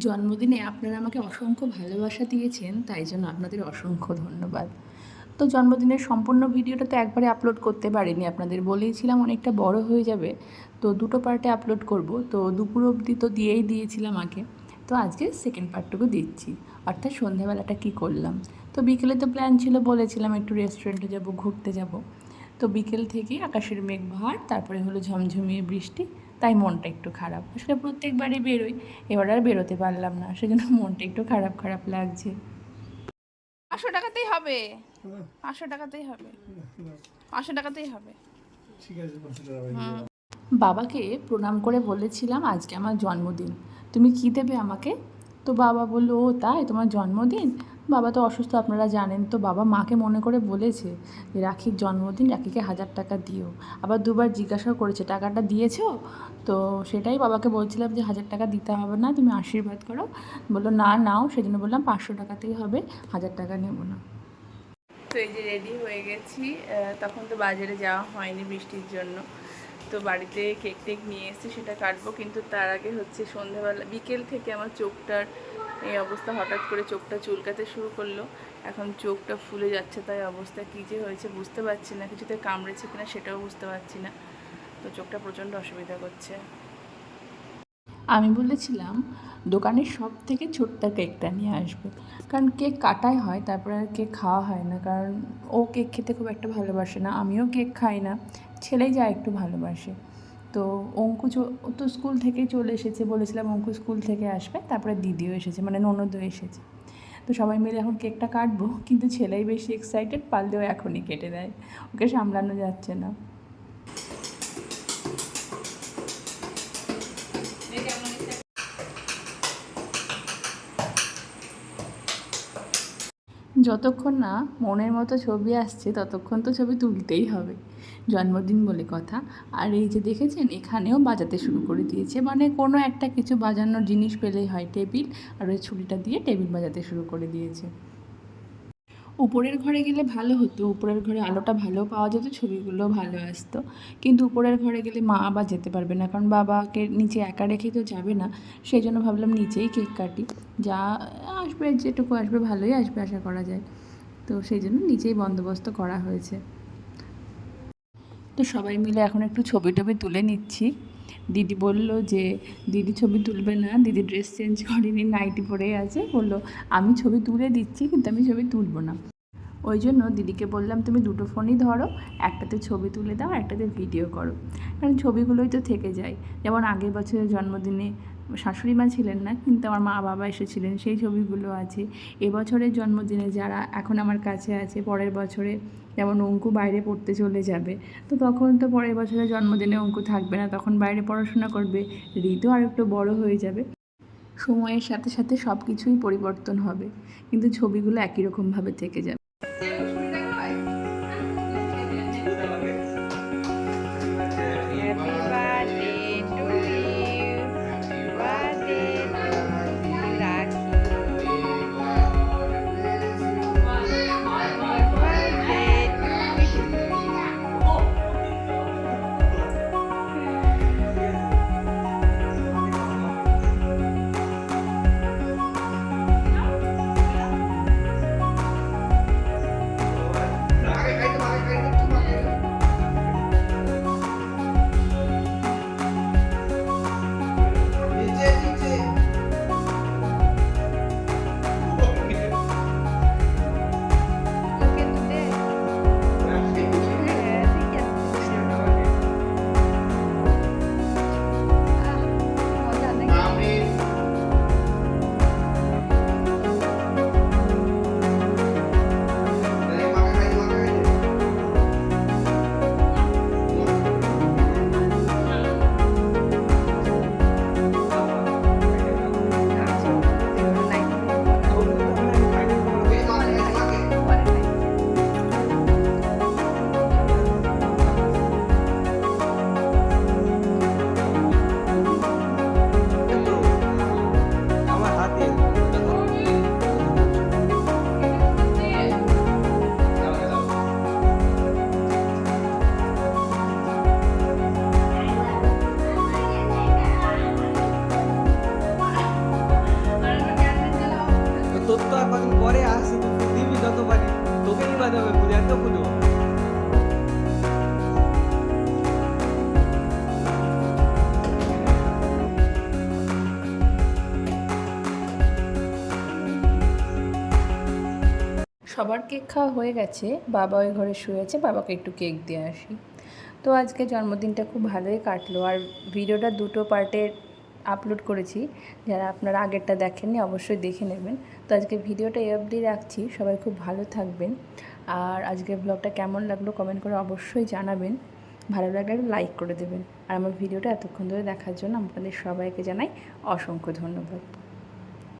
জন্মদিনে আপনারা আমাকে অসংখ্য ভালোবাসা দিয়েছেন, তাই জন্য আপনাদের অসংখ্য ধন্যবাদ। তো জন্মদিনের সম্পূর্ণ ভিডিওটা তো একবারে আপলোড করতে পারিনি, আপনাদের বলেইছিলাম অনেকটা বড় হয়ে যাবে, তো দুটো পার্টে আপলোড করব, তো দুপুর অবধি তো দিয়েই দিয়েছিলাম আগে। তো আজকে সেকেন্ড পার্টটুকু দিচ্ছি, অর্থাৎ সন্ধ্যাবেলাটা কী করলাম। তো বিকেলে তো প্ল্যান ছিল, বলেছিলাম একটু রেস্টুরেন্টে যাব, ঘুরতে যাব। তো বিকেল থেকে আকাশের মেঘ ভার, তারপরে হলো ঝমঝমিয়ে বৃষ্টি তাই মনটা একটু খারাপ। আসলে প্রত্যেকবারই বেরোই এবার আর বেরোতে পারলাম না সেজন্য মনটা একটু খারাপ খারাপ লাগছে। পাঁচশো টাকাতেই হবে। পাঁচশো টাকাতেই হবে। পাঁচশো টাকাতেই হবে। ঠিক আছে। বাবাকে প্রণাম করে বলেছিলাম আজকে আমার জন্মদিন। তুমি কী দেবে আমাকে? তো বাবা বলল ও তাই? তোমার জন্মদিন? বাবা তো অসুস্থ, আপনারা জানেন। তো বাবা মাকে মনে করে বলেছে যে, রাখির জন্মদিন রাখিকে হাজার টাকা দিও। আবার দুবার জিজ্ঞাসাও করেছে, টাকাটা দিয়েছ? তো সেটাই বাবাকে বলছিলাম যে, হাজার টাকা দিতে হবে না, তুমি আশীর্বাদ করো। বলল, না নাও। সেজন্য বললাম, পাঁচশো টাকাতেই হবে, হাজার টাকা নেব না। তো এই যে রেডি হয়ে গেছি। তখন তো বাজারে যাওয়া হয়নি বৃষ্টির জন্য। তো বাড়িতে কেক টেক নিয়ে এসেছি, সেটা কাটবো। কিন্তু তার আগে হচ্ছে সন্ধ্যাবেলা বিকেল থেকে আমার চোখটার এই অবস্থা হঠাৎ করে চোখটা চুলকাতে শুরু করল। এখন চোখটা ফুলে যাচ্ছে, তাই অবস্থা কী যে হয়েছে বুঝতে পারছি না। কিছুতে কামড়েছে কিনা সেটাও বুঝতে পারছি না। তো চোখটা প্রচণ্ড অসুবিধা করছে। আমি বলেছিলাম, দোকানের সব থেকে ছোট্ট কেকটা নিয়ে আসবে। কারণ কেক কাটাই হয়, তারপরে আর কেক খাওয়া হয় না। কারণ ও কেক খেতে খুব একটা ভালোবাসে না, আমিও কেক খাই না। ছেলেই যা একটু ভালোবাসে। তো অঙ্কু তো স্কুল থেকেই চলে এসেছে বলেছিলাম অঙ্কু স্কুল থেকে আসবে, তারপরে দিদিও এসেছে মানে ননদও এসেছে। তো সবাই মিলে এখন কেকটা কাটবো, কিন্তু ছেলেই বেশি এক্সাইটেড পারলেও এখনই কেটে দেয়। ওকে সামলানো যাচ্ছে না। যতক্ষণ না মনের মতো ছবি আসছে, ততক্ষণ তো ছবি তুলতেই হবে। জন্মদিন বলে কথা। আর এই যে দেখেছেন, এখানেও বাজাতে শুরু করে দিয়েছে। মানে কোনো একটা কিছু বাজানোর জিনিস পেলেই হয় টেবিল, আর ওই ছুরিটা দিয়ে টেবিল বাজাতে শুরু করে দিয়েছে। উপরের ঘরে গেলে ভালো হতো, উপরের ঘরে আলোটা ভালো পাওয়া যেত, ছবিগুলো ভালো আসতো। কিন্তু উপরের ঘরে গেলে মা আবার যেতে পারবে না, কারণ বাবাকে নিচে একা রেখে তো যাবে না। সেই জন্য ভাবলাম নিচেই কেক কাটি। যা আসবে, যেটুকু আসবে, ভালোই আসবে, আশা করা যায়। তো সেই জন্য নিচেই বন্দোবস্ত করা হয়েছে। তো সবাই মিলে এখন একটু ছবি টবি তুলে নিচ্ছি। দিদি বলল যে, দিদি ছবি তুলবে না, দিদি ড্রেস চেঞ্জ করেনি নাইটি পরেই আছে। বলল, আমি ছবি তুলে দিচ্ছি, কিন্তু আমি ছবি তুলবো না। ওই জন্য দিদিকে বললাম, তুমি দুটো ফোনই ধরো, একটাতে ছবি তুলে দাও একটাতে ভিডিও করো। কারণ ছবিগুলোই তো থেকে যায়। যেমন আগের বছরের জন্মদিনে শাশুড়ি মা ছিলেন না, কিন্তু আমার মা বাবা এসেছিলেন। সেই ছবিগুলো আছে। এবছরের জন্মদিনে যারা এখন আমার কাছে আছে, পরের বছরে যেমন অঙ্কু বাইরে পড়তে চলে যাবে, তো তখন তো পরের বছরের জন্মদিনে অঙ্কু থাকবে না, তখন বাইরে পড়াশোনা করবে। ঋতু আর একটু বড় হয়ে যাবে। সময়ের সাথে সাথে সব কিছুই পরিবর্তন হবে, কিন্তু ছবিগুলো একই রকমভাবে থেকে যাবে। পরে আসছে তো দিবি যত পারি তোকে নিবা যাবে এত সবার কেক খাওয়া হয়ে গেছে, বাবা ওই ঘরে শুয়েছে বাবাকে একটু কেক দিয়ে আসি। তো আজকে জন্মদিনটা খুব ভালোই কাটলো, আর ভিডিওটা দুটো পার্টে আপলোড করেছি, যারা আপনারা আগেরটা দেখেননি অবশ্যই দেখে নেবেন। তো আজকে ভিডিওটা এ অবধি রাখছি, সবাই খুব ভালো থাকবেন। আর আজকের ব্লগটা কেমন লাগল কমেন্ট করে অবশ্যই জানাবেন। ভালো লাগলে লাইক করে দেবেন। আর আমার ভিডিওটা এতক্ষণ ধরে দেখার জন্য আপনাদের সবাইকে জানাই অসংখ্য ধন্যবাদ।